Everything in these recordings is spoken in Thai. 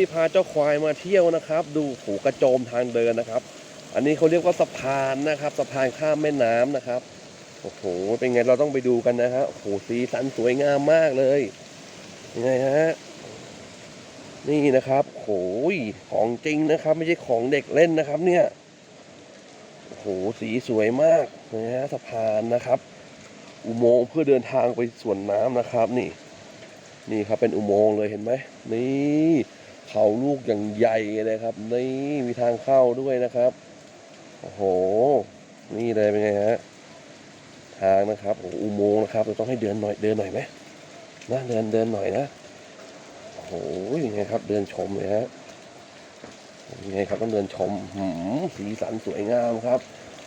นี้พาเจ้าควายมาเที่ยวนะครับ ดูผูกระโจมทางเดินนะครับ อันนี้เขาเรียกว่าสะพานนะครับสะพานข้ามแม่น้ำนะครับโอ้โหเป็นไงเราต้องไปดูกันนะฮะโอ้โหสีสันสวยงามมากเลยยังไงฮะนี่นะครับโอ้โหของจริงนะครับ ไม่ใช่ของเด็กเล่นนะครับ เนี่ยโอ้โหสีสวยมากนะฮะสะพานนะครับ อุโมงค์เพื่อเดินทางไปสวนน้ำนะครับ นี่ นี่ครับเป็นอุโมงค์เลยเห็นไหมนี่ เขาลูกอย่างใหญ่เลยครับ นี่มีทางเข้าด้วยนะครับ โอ้โห นี่เลยเป็นไงฮะ ทางนะครับโอ้อุโมงค์นะครับ เราต้องให้เดินหน่อยเดินหน่อยไหมนะเดินเดินหน่อยนะ โอ้โหยังไงครับเดินชมเลยฮะยังไงครับต้องเดินชมหืมสีสันสวยงามครับ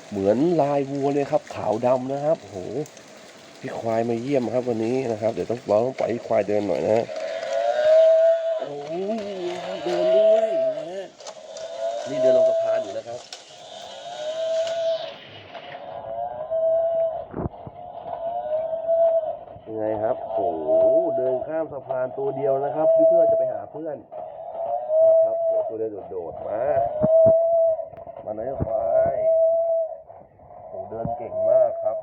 เหมือนลายวัวเลยครับ ขาวดำนะครับ โอ้โหพี่ควายมาเยี่ยมครับวันนี้นะครับ เดี๋ยวต้องเราต้องปล่อยให้ควายเดินหน่อยนะฮะโอ้ยเดินด้วยนะฮะนี่เดินลงสะพานอยู่นะครับ ยังไงครับโอ้โหเดินข้ามสะพานตัวเดียวนะครับเพื่อจะไปหาเพื่อนนะครับโอ้ตัวเดียวโดดมามาไหนอะควายโอ้เดินเก่งมากครับ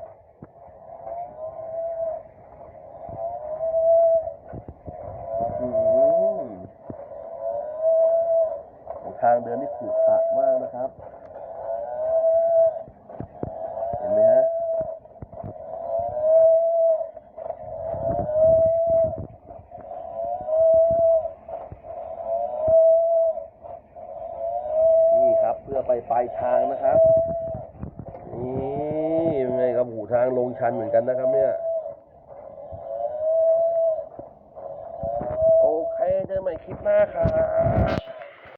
อืมทางเดินนี่ขรุขระมากนะครับ เห็นไหมฮะ นี่ครับเพื่อไปลายทางนะครับ นี่ยังไงครับหูทางลงชันเหมือนกันนะครับ เนี่ย โอเคเจอกันใหม่คลิปหน้าครับ